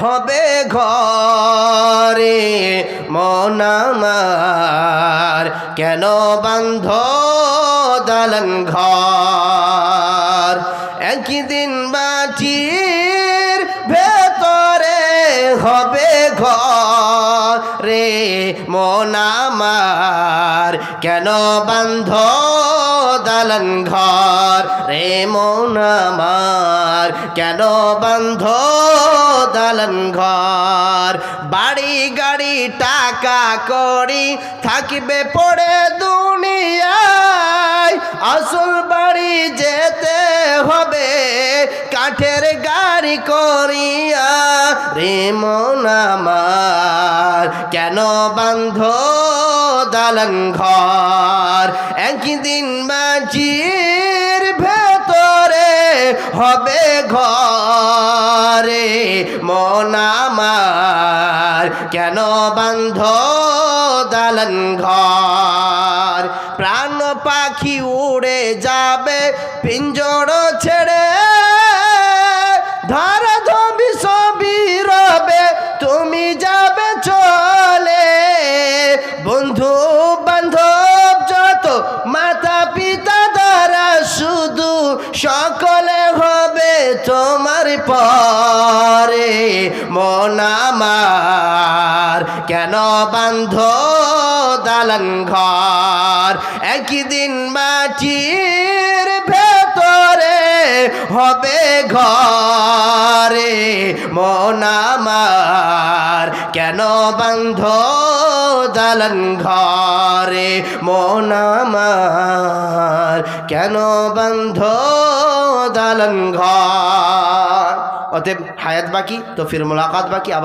হবে ঘরে, মন আমার কেন বন্ধ দালন ঘর? একদিন মাটির ভেতরে হবে ঘরে, মন আমার কেন বন্ধ দালন ঘর? রে মন আমার কেন বন্ধ দালন ঘর? বাড়ি, গাড়ি, টাকা করি থাকিবে পড়ে দুনিয়ায়। আসল বাড়ি যেতে হবে কাঠের গাড়ি করিয়া। রে মন আমার, কেন বন্ধ দালন ঘর? একদিন ভেতরে হবে ঘরে, মন আমার কেন বন্ধ দালন ঘর? প্রাণ পাখি উড়ে যাবে, পিঞ্জর ছেড়ে। ধারা ধবি সবই রবে, তুমি যাবে চলে। বন্ধু আমার। কেন বান্ধ দালান ঘর? একদিন মাটির ভেতরে হবে ঘরে মন আমার। কেন বন্ধ দালন ঘরে মন আমার? কেন বন্ধ দালন ঘর? অতএব হায়াত বাকি তো ফির মোলাকাত বাকি আবার